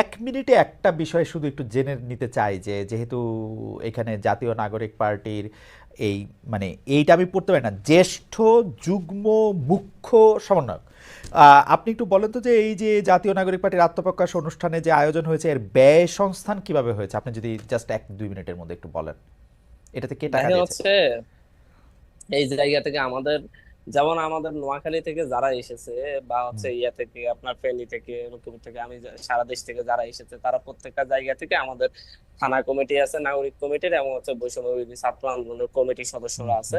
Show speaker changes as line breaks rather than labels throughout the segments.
এক মিনিটে একটা বিষয় শুধু একটু জেনে নিতে চাই যে যেহেতু এখানে জাতীয় নাগরিক পার্টির এই মানে এইটা আমি পড়তে পারি না জ্যেষ্ঠ যুগ্ম মুখ্য সমন্বয়ক। আপনি একটু বলেন তো যে এই যে জাতীয় নাগরিক পার্টির আত্মপ্রকাশ অনুষ্ঠানে যে আয়োজন হয়েছে এর ব্যয় সংস্থান কীভাবে হয়েছে? আপনি যদি জাস্ট এক দুই মিনিটের মধ্যে একটু বলেন। এটাতে কে টাকা দিয়েছে?
এই জায়গা থেকে আমাদের যেমন আমাদের নোয়াখালী থেকে যারা এসেছে বা হচ্ছে ইয়া থেকে আপনার ফেনী থেকে রকিপুর থেকে আমি সারা দেশ থেকে যারা এসেছে তারা প্রত্যেকটা জায়গা থেকে আমাদের থানা কমিটি আছে নাগরিক কমিটির এবং হচ্ছে বৈষম্য ছাত্র আন্দোলনের কমিটির সদস্যরা আছে।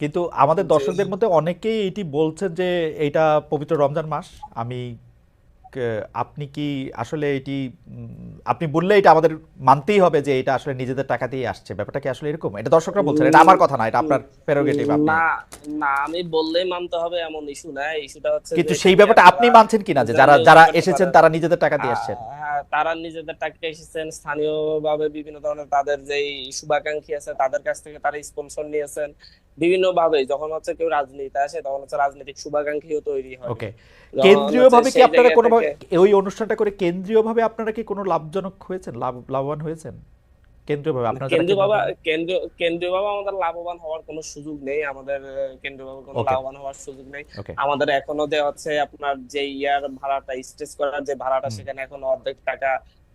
কিন্তু আমাদের দর্শকদের মধ্যে অনেকেই এটি বলছেন যে এটা পবিত্র রমজান মাস। আমি আপনি কি আসলে এটি আপনি বললে এটা আমাদের মানতেই হবে যে এটা আসলে নিজেদের টাকা দিয়ে আসছে। ব্যাপারটা কি আসলে এরকম? এটা দর্শকরা বলছেন এটা আমার কথা না এটা আপনার প্রেরোগেটিভ আপনি।
না না আমি বললেই মানতে হবে এমন ইস্যু না ইস্যুটা হচ্ছে
কিন্তু সেই ব্যাপারটা আপনি মানছেন কিনা যে যারা যারা এসেছেন তারা নিজেদের টাকা দিয়ে আসছেন?
হ্যাঁ, তারা নিজেদের টাকা এসেছেন স্থানীয়ভাবে বিভিন্ন ধরনের তাদের যে শুভাকাঙ্ক্ষী আছে তাদের কাছ থেকে তারা স্পন্সর নিয়েছেন। বিভিন্ন ভাবে যখন হচ্ছে কেউ রাজনীতি আসে তখন হচ্ছে রাজনৈতিক শুভাকাঙ্ক্ষীও তৈরি হয়।
ওকে।
যখন
কেন্দ্রীয়ভাবে কি আপনারা কোনো ওই অনুষ্ঠানটা করে কেন্দ্রীয়ভাবে আপনারা কি কোনো লাভজনক হয়েছেন? লাভ লাভবান হয়েছেন? কেন্দ্রীয়ভাবে আপনারা
আমাদের লাভবান হওয়ার কোনো সুযোগ নেই। আমাদের কেন্দ্রীয়ভাবে কোনো লাভবান হওয়ার সুযোগ নেই। আমাদের এখনও যে হচ্ছে আপনার যে ইয়ার ভাড়াটা স্টেজ করার যে ভাড়াটা সেখানে এখন অর্ধেক টাকা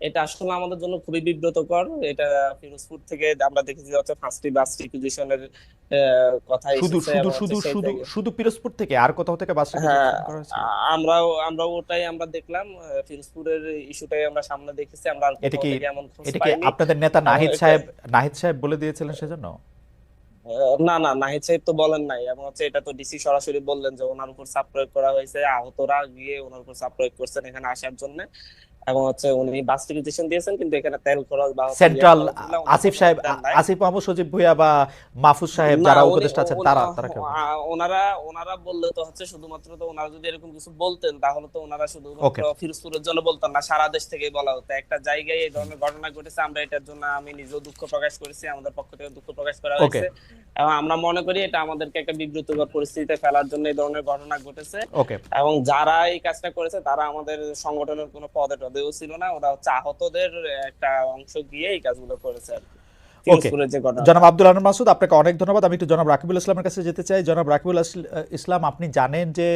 এটা আসলে আমাদের জন্য খুবই বিব্রতকর। এটা ফিরোজপুর থেকে আমরা দেখেছি হচ্ছে ফার্স্ট বাস রিকুইজিশনের কথা
শুধু শুধু শুধু শুধু শুধু পিরোজপুর থেকে? আর কোথাও থেকে বাস রিকুইজিশন করা হয়েছে?
আ- আমরাও আমরা ওটাই আমরা দেখলাম। ফিরোজপুরের ইস্যুটাই আমরা সামনে দেখেছি। আমরা
এটা কি এটা কি আপনাদের নেতা নাহিদ সাহেব নাহিদ সাহেব বলে দিয়েছিলেন সেজন্য?
না না নাহিদ সাহেব তো বলেন নাই। এবং হচ্ছে এটা তো ডিসি সরাসরি বললেন যে ওনার উপর চাপ প্রয়োগ করা হয়েছে। আহতরা গিয়ে ওনার উপর চাপ প্রয়োগ করছেন এখানে আসার জন্য। এবং হচ্ছে উনি বাস টিকিটেশন দিয়েছেন কিন্তু এখানে তেল খরচ বা
সেন্ট্রাল
ইয়ে
আসিফ সাহেব আসিফ মাহমুদ সজীব ভুইয়া বা মাহফুজ সাহেব যারা উপদেষ্টা আছেন তারা তারা
ওনারা ওনারা বললে তো হচ্ছে শুধুমাত্র তো ওনারা যদি এরকম কিছু বলতেন তাহলে তো ওনারা শুধুমাত্র
Okay.
ফিরোজপুরের জন্য বলতেন না সারা দেশ থেকে বলা হতো একটা জায়গায় এই ধরনের ঘটনা ঘটেছে আমরা এটার জন্য আমি নিজেও দুঃখ প্রকাশ করেছি আমাদের পক্ষ থেকে দুঃখ প্রকাশ করা. হয়েছে এবং আমরা মনে করি এটা আমাদেরকে একটা বিব্রতকর পরিস্থিতিতে ফেলার জন্য এই ধরনের ঘটনা ঘটেছে। এবং যারা এই কাজটা করেছে তারা আমাদের সংগঠনের কোনো পদে টদেও ছিল না ওরা হচ্ছে আহতদের একটা অংশ গিয়ে এই কাজগুলো করেছে আর
জনাব আব্দুল আনন্দ মাসুদ আপনাকে অনেক ধন্যবাদ। আমি একটু জনাব রাকিবুল ইসলামের কাছে যেতে চাই। জনাব রাকিবুল ইসলাম আপনি জানেন যে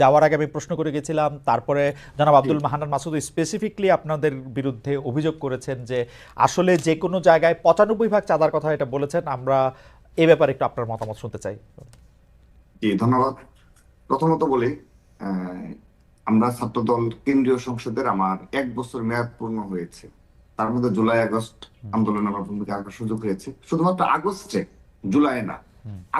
যাওয়ার আগে আমি প্রশ্ন করে গেছিলাম তারপরে জনাব আব্দুল মাহানান মাসুদ স্পেসিফিকলি আপনাদের বিরুদ্ধে অভিযোগ করেছেন যে আসলে যে কোনো জায়গায় পঁচানব্বই ভাগ চাঁদার কথা এটা বলেছেন। আমরা এই ব্যাপারে একটু আপনার মতামত শুনতে চাই।
জি ধন্যবাদ। প্রথমত বলি আমরা ছাত্রদল কেন্দ্রীয় সংসদের আমার এক বছর মেয়াদ পূর্ণ হয়েছে। তার মধ্যে জুলাই আগস্ট আন্দোলনে আমার ভূমিকা রাখার সুযোগ হয়েছে। শুধুমাত্র আগস্টে জুলাই না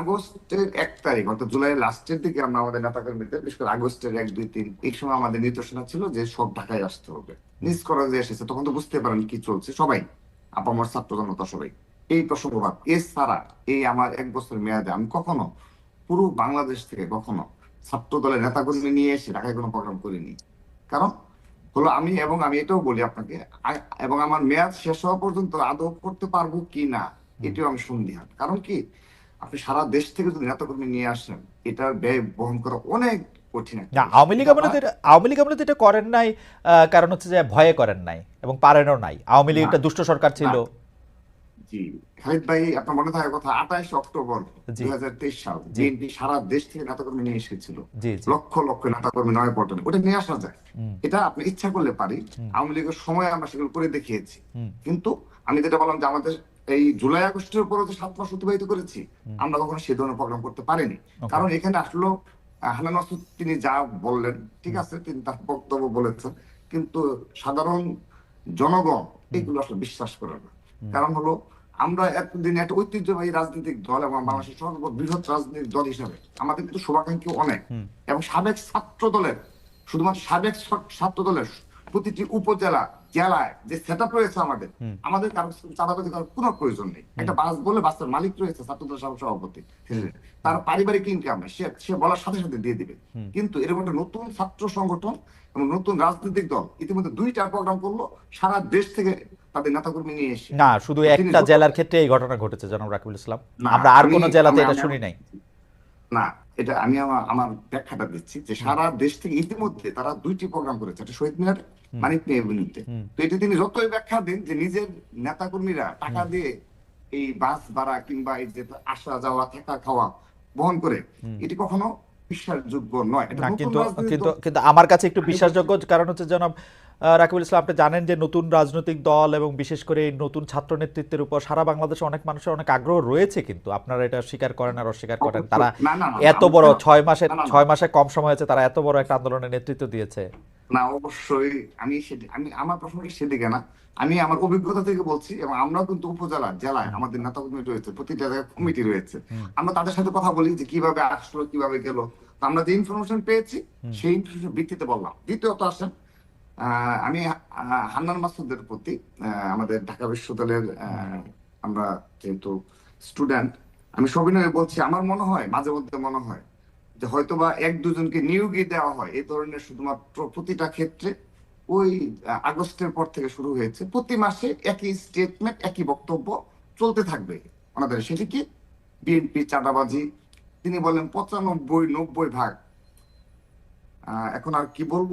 আগস্টের এক তারিখ অর্থাৎ জুলাই লাস্টের দিকে আমরা আমাদের নেতাকর্মীদের বিশেষ করে আগস্টের এক দুই তিন এই সময় আমাদের নির্দেশনা ছিল যে সব ঢাকায় আসতে হবে। নিজ করা যে এসেছে তখন তো বুঝতে পারেন কি চলছে সবাই আপামর ছাত্র জনতা সবাই। এই প্রসঙ্গবাদ এছাড়া এই আমার এক বছর মেয়াদে আমি কখনো পুরো বাংলাদেশ থেকে কখনো ছাত্র দলের নেতাকর্মী নিয়ে এসে ঢাকায় কোনো প্রোগ্রাম করিনি। কারণ হলো আমি এবং আমি এটাও বলি আপনাকে এবং আমার মেয়াদ শেষ হওয়া পর্যন্ত আদৌ করতে পারব কি না এটিও আমি সন্দিহান। কারণ কি? আপনি সারা দেশ থেকে যদি নেতাকর্মী নিয়ে আসেন এটার ব্যয় বহন করা অনেক কঠিন
না
বিষয়।
আওয়ামী লীগ আমলে এটা- আওয়ামী লীগ আমলে তো এটা করেন নাই কারণ হচ্ছে যে ভয়ে করেন নাই এবং পারেনও নাই। আওয়ামী লীগ একটা দুষ্ট সরকার ছিল।
জি। খালিদ ভাই আপনার মনে থাকার কথা আঠাশ অক্টোবর
জি।
দুই হাজার তেইশ সাল বিএনপি সারা দেশ থেকে নেতাকর্মী নিয়ে এসেছিল।
জি জি।
লক্ষ লক্ষ নেতাকর্মী নয় পল্টনে ওটা নিয়ে আসা যায়। এটা আপনি ইচ্ছা করলে পারি। আওয়ামী লীগের সময় আমরা সেগুলো করে দেখিয়েছি। কিন্তু আমি যেটা বললাম যে আমাদের এই জুলাই আগস্টের উপরে যে সাত মাস অতিবাহিত করেছি আমরা কখনো সে ধরনের প্রোগ্রাম করতে পারিনি। কারণ এখানে আসলো হানান মাসুদ তিনি যা বললেন ঠিক আছে তিনি তার বক্তব্য বলেছেন। কিন্তু সাধারণ জনগণ এগুলো আসলে বিশ্বাস করে না। কারণ হলো আমরা এতদিন একটা ঐতিহ্যবাহী রাজনৈতিক দল এবং বাংলাদেশের সর্ববৃহৎ রাজনৈতিক দল হিসাবে আমাদের কিন্তু শুভাকাঙ্ক্ষী অনেক। এবং সাবেক ছাত্র দলের শুধুমাত্র সাবেক ছাত্র দলের প্রতিটি উপজেলা জেলায় যে সেট আপ রয়েছে আমাদের আমাদের কারও চাঁদাবাজি করার কোনো প্রয়োজন নেই। একটা বাস বলে বাসের মালিক রয়েছে ছাত্র দলের সহ- সভাপতি তার পারিবারিক ইনকাম সে সে বলার সাথে সাথে দিয়ে দিবে। কিন্তু এরকম একটা নতুন ছাত্র সংগঠন এবং নতুন রাজনৈতিক দল ইতিমধ্যে দুইটা প্রোগ্রাম করল সারা দেশ থেকে তাদের নেতাকর্মী নিয়ে এসে।
না শুধু একটা জেলার ক্ষেত্রে এই ঘটনা ঘটেছে জনাব রাকিবুল ইসলাম। আমরা আর কোনো জেলাতে এটা শুনি নাই।
না এটা আমি আমার আমার ব্যাখ্যাটা দিচ্ছি যে সারা দেশ থেকে ইতিমধ্যে তারা দুইটি প্রোগ্রাম করেছে একটা শহীদ মিনার মানিক নিয়ে এভিনিউতে তো এটা তিনি যতই ব্যাখ্যা দেন যে নিজের নেতাকর্মীরা টাকা দিয়ে এই বাস ভাড়া কিংবা এই যে আসা যাওয়া থাকা খাওয়া বহন করে এটি কখনো বিশ্বাসযোগ্য নয়।
কিন্তু কিন্তু কিন্তু আমার কাছে একটু বিশ্বাসযোগ্য কারণ হচ্ছে জনাব রাকিবুল ইসলাম আপনি জানেন যে নতুন রাজনৈতিক দল এবং বিশেষ করে এই নতুন ছাত্র নেতৃত্বের উপর সারা বাংলাদেশে অনেক মানুষের অনেক আগ্রহ রয়েছে কিন্তু। আপনারা এটা স্বীকার করেন আর অস্বীকার করেন। তারা এত বড় ছয় মাসে। ছয় মাসে কম সময় হয়েছে তারা এত বড় একটা আন্দোলনের নেতৃত্ব দিয়েছে।
না অবশ্যই। আমি আমি আমার প্রশ্নটা সেদিকে না। আমি আমার অভিজ্ঞতা থেকে বলছি এবং আমরাও কিন্তু উপজেলা জেলায় আমাদের নেতা কর্মী রয়েছে প্রতিটা জায়গায় কমিটি রয়েছে। আমরা তাদের সাথে কথা বলি যে কীভাবে আসলো কীভাবে গেল। আমরা যে ইনফরমেশন পেয়েছি সেই ইনফরমেশন ভিত্তিতে বললাম। দ্বিতীয়ত আসেন আহ, আমি হান্নান মাসুদের প্রতি আহ, আমাদের ঢাকা বিশ্ববিদ্যালয়ের আহ, আমরা যেহেতু স্টুডেন্ট আমি সবিনয়ে বলছি আমার মনে হয় মাঝে মধ্যে মনে হয় যে হয়তোবা এক দুজনকে নিয়োগই দেওয়া হয় এই ধরনের শুধুমাত্র প্রতিটা ক্ষেত্রে ওই আগস্টের পর থেকে শুরু হয়েছে। প্রতি মাসে একই স্টেটমেন্ট একই বক্তব্য চলতে থাকবে ওনাদের সেটি কি? বিএনপি চাঁদাবাজি, তিনি বলেন পঁচানব্বই, নব্বই ভাগ। এখন আর কি বলব?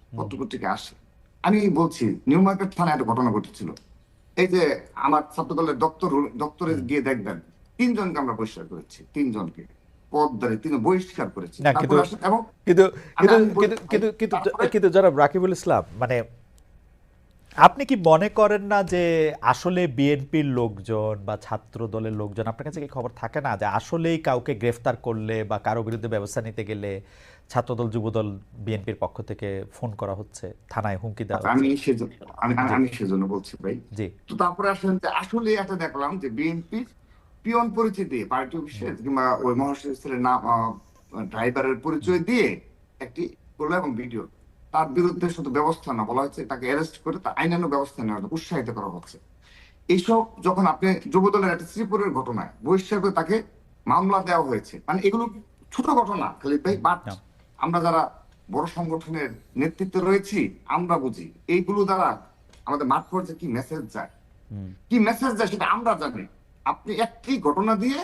পত্রপত্রিকা আসে? আমি বলছি নিউ মার্কেট থানায় একটা ঘটনা ঘটেছিল। এই যে আমার ছাত্র দলের দপ্তর দপ্তরে গিয়ে দেখবেন তিনজনকে আমরা বহিষ্কার করেছি তিনজনকে। বহিষ্কার করেছি।
না,
তারপরে
কিন্তু-
আসে- এবং
কিন্তু কিন্তু কিন্তু কিন্তু কিন্তু
তারপরে-
কিন্তু জনাব রাকিবুল ইসলাম মানে আপনি কি মনে করেন না যে আসলে বিএনপির লোকজন বা ছাত্র দলের লোকজন আপনার কাছে কি খবর থাকে না যে আসলেই কাউকে গ্রেফতার করলে বা কারও বিরুদ্ধে ব্যবস্থা নিতে গেলে ছাত্রদল যুবদল বিএনপির পক্ষ থেকে ফোন করা হচ্ছে থানায় হুমকি দেওয়া
আমি সেজন্য আমি আমি- সেজন্য বলছি ভাই।
জি।
তো তারপরে আসলেন যে আসলে একটা দেখলাম যে বিএনপি পিয়ন পরিচয় দিয়ে পার্টি অফিসের কিংবা ওই মহাসচিবের নাম ড্রাইভারের পরিচয় দিয়ে একটি করল এবং ভিডিও। তার বিরুদ্ধে শুধু ব্যবস্থা না বলা হচ্ছে তাকে অ্যারেস্ট করে তার আইনান্য ব্যবস্থা নেওয়া হচ্ছে, উৎসাহিত করা হচ্ছে। এইসব যখন আপনি যুবদলের একটা শ্রীপুরের ঘটনায় বহিষ্কার করে তাকে মামলা দেওয়া হয়েছে মানে এগুলো ছোট ঘটনা খালি ভাই বাট। আমরা যারা বড় সংগঠনের নেতৃত্বে রয়েছি আমরা বুঝি। এইগুলো দ্বারা আমাদের মাঠ পর্যায়ে কি মেসেজ যায়? কি মেসেজ যায় সেটা আমরা জানি। আপনি একটি ঘটনা দিয়ে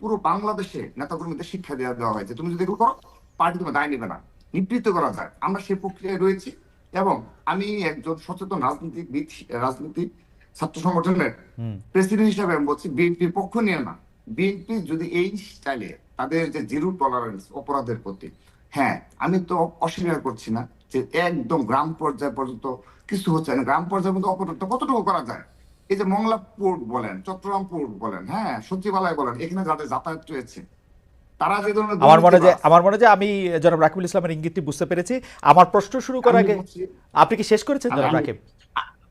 পুরো বাংলাদেশে নেতাকর্মীদের শিক্ষা দেওয়া দেওয়া হয়েছে। তুমি যদি এগুলো করো পার্টি তোমার দায় নেবে না। নিবৃত্ত করা যায়। আমরা সেই প্রক্রিয়ায় রয়েছি এবং আমি একজন সচেতন রাজনীতিবিদ রাজনীতি ছাত্র সংগঠনের প্রেসিডেন্ট হিসাবে আমি বলছি বিএনপির পক্ষ নিয়ে না। বিএনপি যদি এই স্টাইলে তাদের যে জিরো টলারেন্স অপরাধের প্রতি হ্যাঁ আমি তো অস্বীকার করছি না যে একদম গ্রাম পর্যায় পর্যন্ত কিছু হচ্ছে না। গ্রাম পর্যায়ে মধ্যে অপরাধটা কতটুকু করা যায়? এই যে মংলা পোর্ট বলেন চট্টগ্রাম পোর্ট বলেন হ্যাঁ সচিবালয় বলেন এখানে যাদের যাতায়াত রয়েছে তারা যে ধরনের
আমার মনে যে আমার মনে যে আমি জনাব রাকিবুল ইসলামের ইঙ্গিতটি বুঝতে পেরেছি। আমার প্রশ্ন শুরু করার আগে আপনি কি শেষ করেছেন জনাব রাকিব?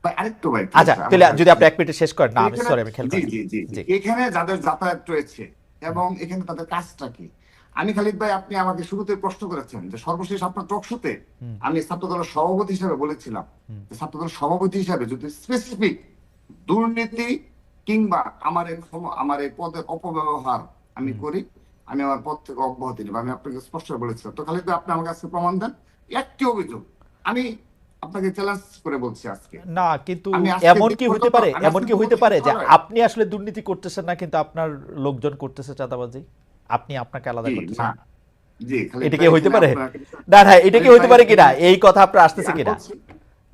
ভাই, আরেকটু ভাই
আচ্ছা তাহলে যদি আপনি এক মিনিটে শেষ করেন। না আমি সরি আমি খেয়াল
জি
করি
জি জি
জি।
জি। এখানে যাদের যাতায়াত রয়েছে এবং এখানে তাদের কাজটা কি? আমি খালিদ ভাই আপনি আমাকে শুরুতে প্রশ্ন করেছেন যে সর্বশেষ আপনার টকশোতে। আমি ছাত্রদলের সভাপতি হিসেবে বলেছিলাম
হুম।
যে ছাত্রদলের সভাপতি হিসেবে যদি স্পেসিফিক দুর্নীতি কিংবা আমার আমার এই পদের অপব্যবহার আমি করি আমি আমার পদ থেকে অব্যাহতি নেব। আমি আপনাকে স্পষ্ট বলেছিলাম। তো খালিদ ভাই আপনি আমার কাছে প্রমাণ দেন। একটি অভিযোগ আমি আপনাকে চ্যালেঞ্জ করে বলছি আজকে।
না কিন্তু এমন কি হতে পারে? এমন কি
দেখব
পারে যে আপনি আসলে দুর্নীতি করতেছেন না কিন্তু আপনার লোকজন করতেছে চাঁদাবাজি? আপনি আপনাকে আলাদা
জি,
করতেছেন
না।
এটা কি হইতে পারে? না না এটা কি হইতে পারে কিনা? এই কথা আপনার আসতেছে কিনা?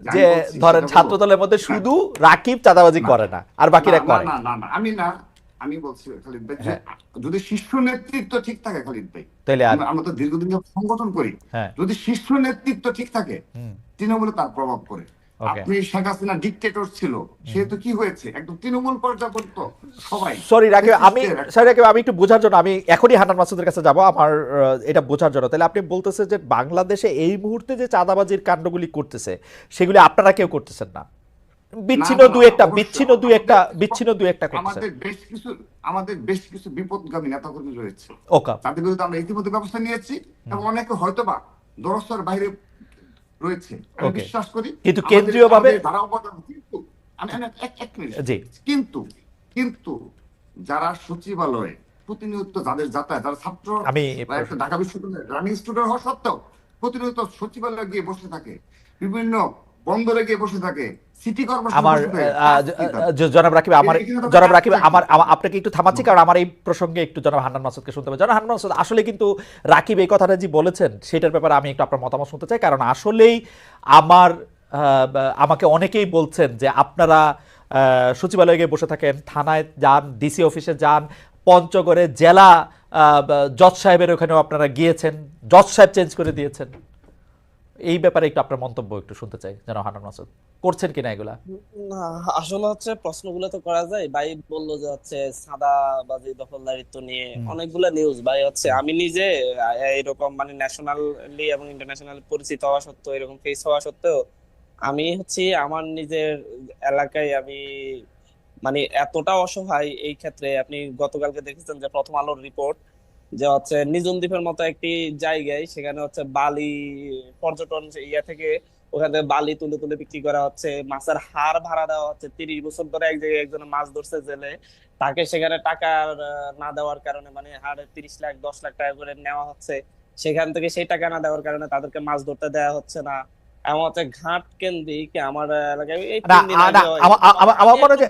যে ধরেন ছাত্র দলের মধ্যে শুধু রাকিব চাঁদাবাজি করে না আর বাকিরা করে।
না না আমি না আমি বলছি খালিদ ভাই
হ্যাঁ।
যদি শীর্ষ নেতৃত্ব ঠিক থাকে খালিদ ভাই
তাহলে
আমরা- তো দীর্ঘদিন সংগঠন করি।
হ্যাঁ।
যদি শীর্ষ নেতৃত্ব ঠিক থাকে তৃণমূলে তার প্রভাব পড়ে। আপনি শেখ হাসিনা ডিকটেটর ছিল সেহেতু কি হয়েছে? একদম তৃণমূল পর্যায়ে পর্যন্ত সবাই
সরি রাকিব আমি সরি রাকিব আমি একটু বোঝার জন্য আমি এখনই হান্নান মাসুদের কাছে যাব আমার এটা বোঝার জন্য। তাহলে আপনি বলতেছেন যে বাংলাদেশে এই মুহূর্তে যে চাঁদাবাজির কাণ্ডগুলি করতেছে সেগুলি আপনারা কেউ করতেছেন না। বিচ্ছিন্ন দুই একটা বিচ্ছিন্ন দুই একটা বিচ্ছিন্ন দুই একটা
আমাদের বেশ কিছু আমাদের বেশ কিছু বিপদগামী নেতাকর্মী রয়েছে।
ওকা।
তাদের বিরুদ্ধে আমরা ইতিমধ্যে ব্যবস্থা নিয়েছি এবং অনেকে হয়তোবা দরস্তর বাইরে রয়েছে। আমি বিশ্বাস করি
কিন্তু কেন্দ্রীয়ভাবে-
ধারা কিন্তু আমি এক মিনিট কিন্তু কিন্তু যারা সচিবালয়ে প্রতিনিয়ত যাদের যাতায়াত যারা ছাত্র
আমি
ঢাকা বিশ্ববিদ্যালয়ের রানিং স্টুডেন্ট হওয়া সত্ত্বেও প্রতিনিয়ত সচিবালয়ে গিয়ে বসে থাকে। বিভিন্ন গিয়ে বসে থাকে। সিটি
আমার
বসে থাকে।
আহ,
কাজ কি তাদের?
জ- জনাব রাকিব আমার জনাব রাকিব আমার আমার- আপনাকে একটু থামাচ্ছি কারণ আমার এই প্রসঙ্গে একটু জনাব হান্নান মাসুদকে শুনতে হবে। জনাব হান্নান মাসুদ আসলে কিন্তু রাকিব এই কথাটা যে বলেছেন সেটার ব্যাপারে আমি একটু আপনার মতামত শুনতে চাই। কারণ আসলেই আমার আমাকে অনেকেই বলছেন যে আপনারা আহ, সচিবালয়ে গিয়ে বসে থাকেন থানায় যান ডিসি অফিসে যান পঞ্চগড়ে জেলা আহ, জজ সাহেবের ওখানেও আপনারা গিয়েছেন জজ সাহেব চেঞ্জ করে দিয়েছেন। এই ব্যাপারে একটু আপনার মন্তব্য একটু শুনতে চাই যেন হান্নান মাসুদ। করছেন কিনা এগুলা?
না আসলে হচ্ছে প্রশ্নগুলো তো করা যায়। ভাই বলল যে হচ্ছে সাদাবাজি দখলদারিত্ব নিয়ে। অনেকগুলা নিউজ ভাই হচ্ছে আমি নিজে এরকম মানে ন্যাশনালি এবং ইন্টারন্যাশনাল পরিচিত হওয়া সত্ত্বেও এরকম ফেস হওয়া সত্ত্বেও আমি হচ্ছে আমার নিজের এলাকায় আমি মানে এতটা অসহায় এই ক্ষেত্রে আপনি গতকালকে দেখেছেন যে প্রথম আলোর রিপোর্ট যে হচ্ছে নিঝুম দ্বীপের মতো একটি জায়গায়, সেখানে হচ্ছে বালি পর্যটন ইয়া থেকে ওখান বালি তুলে তুলে বিক্রি করা হচ্ছে। মাছের হাড় ভাড়া দেওয়া হচ্ছে। তিরিশ বছর ধরে এক জায়গায় একজন মাছ ধরছে জেলে। তাকে সেখানে টাকা না দেওয়ার কারণে মানে হাড়ে তিরিশ লাখ, দশ লাখ টাকা করে নেওয়া হচ্ছে। সেখান থেকে সেই টাকা না দেওয়ার কারণে তাদেরকে মাছ ধরতে দেওয়া হচ্ছে না। ঘাট কেন্দ্রিক আমার এলাকায় হয়।
আমার- মনে হয়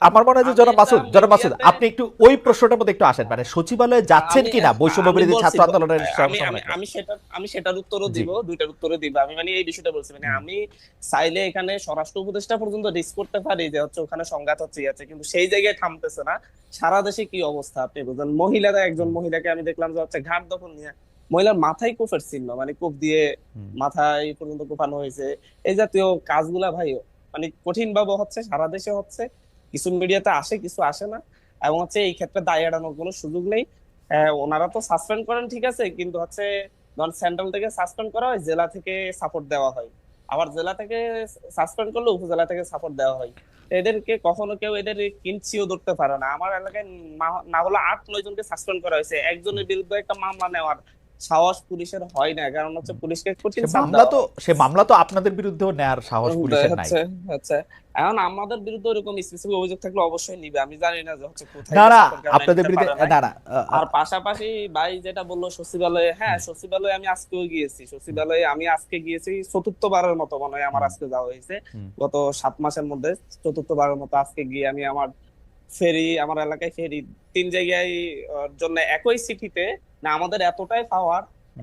আমার মনে হয় জনাব মাসুদ জনাব মাসুদ আপনি একটু ওই প্রশ্নটার মধ্যে একটু আসেন। মানে সচিবালয়ে যাচ্ছেন কিনা বৈষম্য বিরোধী ছাত্র আন্দোলনের
আমি সেটা আমি সেটার উত্তরও দিব দুইটার উত্তরও দিব। আমি মানে এই বিষয়টা বলছি মানে আমি চাইলে এখানে স্বরাষ্ট্র উপদেষ্টা পর্যন্ত রিস্ক করতে পারি যে হচ্ছে ওখানে সংঘাত হচ্ছে আছে কিন্তু সেই জায়গায় থামতেছে না। সারা দেশে কি অবস্থা আপনি বুঝলেন মহিলারা একজন মহিলাকে আমি দেখলাম যে হচ্ছে ঘাট দখল নিয়ে মহিলার মাথায় কোফের চিহ্ন মানে কোপ দিয়ে মাথায় পর্যন্ত কোপানো হয়েছে। এই জাতীয় কাজগুলা ভাই মানে কঠিন ভাবে হচ্ছে সারা দেশে হচ্ছে কিছু মিডিয়াতে আসে কিছু আসে না। এবং হচ্ছে এই ক্ষেত্রে দায় এড়ানোর কোনো সুযোগ নেই। হ্যাঁ, ওনারা তো সাসপেন্ড করেন ঠিক আছে কিন্তু হচ্ছে ধর সেন্ট্রাল থেকে সাসপেন্ড করা হয় জেলা থেকে সাপোর্ট দেওয়া হয়। আবার জেলা থেকে সাসপেন্ড করলে উপজেলা থেকে সাপোর্ট দেওয়া হয়। এদেরকে কখনো কেউ এদের কিনছিও ধরতে পারে না। আমার এলাকায় না হলে আট নয় জনকে সাসপেন্ড করা হয়েছে। একজনের বিরুদ্ধে একটা মামলা নেওয়ার সাহস পুলিশের হয় না কারণ হচ্ছে পুলিশকে কঠিন
মামলা তো সে মামলা তো আপনাদের বিরুদ্ধেও নেয়ার সাহস পুলিশের নাই।
হচ্ছে। এখন আমাদের বিরুদ্ধে ওরকম স্পেসিফিক অভিযোগ থাকলে অবশ্যই নিবে আমি জানি না যে হচ্ছে কোথায়
না না আপনাদের বিরুদ্ধে
পারে
না না
আর পাশাপাশি ভাই যেটা বলল সচিবালয়ে হ্যাঁ সচিবালয়ে আমি আজকেও গিয়েছি সচিবালয়ে আমি আজকে গিয়েছি চতুর্থবারের মতো মনে হয় আমার আজকে যাওয়া হয়েছে গত সাত মাসের মধ্যে চতুর্থবারের মতো আজকে গিয়ে আমি আমার ফেরি আমার এলাকায় ফেরি তিন জায়গায় জন্য একই সিটিতে না আমাদের এতটাই পাওয়ার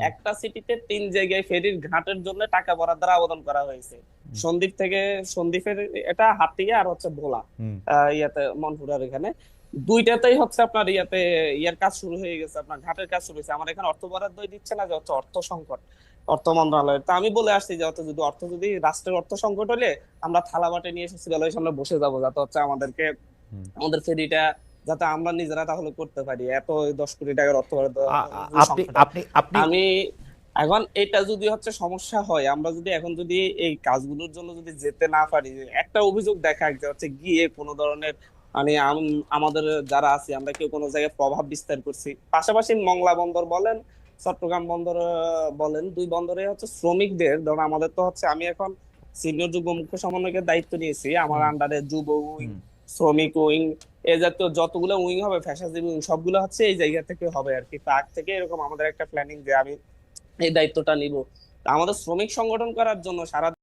একটা সিটিতে তিন জায়গায় ফেরির ঘাটের জন্য টাকা বরাদ্দের আবেদন করা হয়েছে। সন্দ্বীপ থেকে সন্দ্বীপের এটা হাতিয়া আর হচ্ছে ভোলা ইয়াতে মনপুরার এখানে। দুইটাতেই হচ্ছে আপনার ইয়াতে ইয়ার কাজ শুরু হয়ে গেছে আপনার ঘাটের কাজ শুরু হয়েছে। আমার এখানে অর্থ বরাদ্দ দিচ্ছে না যে হচ্ছে অর্থ সংকট অর্থ মন্ত্রণালয়। তা আমি বলে আসছি যে যদি অর্থ যদি রাষ্ট্রের অর্থ সংকট হলে আমরা থালা বাটে নিয়ে এসে সিরিয়ালের সামনে বসে যাব যাতে হচ্ছে আমাদেরকে। আমাদের ফেরিটা যাতে আমরা নিজেরা তাহলে করতে পারি। এত দশ কোটি টাকার অর্থ
আপনি আপনি আপনি
আমি এখন এটা যদি হচ্ছে সমস্যা হয় আমরা যদি এখন যদি এই কাজগুলোর জন্য যদি যেতে না পারি একটা অভিযোগ দেখা যে হচ্ছে গিয়ে কোনো ধরনের মানে আমাদের যারা আছি আমরা কেউ কোনো জায়গায় প্রভাব বিস্তার করছি। পাশাপাশি মংলা বন্দর বলেন চট্টগ্রাম বন্দর বলেন দুই বন্দরে হচ্ছে শ্রমিকদের ধরুন আমাদের তো হচ্ছে আমি এখন সিনিয়র যুগ্ম মুখ্য সমন্বয়কের দায়িত্ব নিয়েছি আমার আন্ডারে যুব। শ্রমিক উইং, এ জাতীয় যতগুলো উইং হবে ফ্যাশাজীবী উইং, সবগুলো হচ্ছে এই জায়গা থেকে হবে আর কি। তার থেকে এরকম আমাদের একটা প্ল্যানিং যে আমি এই দায়িত্বটা নিব। আমাদের শ্রমিক সংগঠন করার জন্য সারা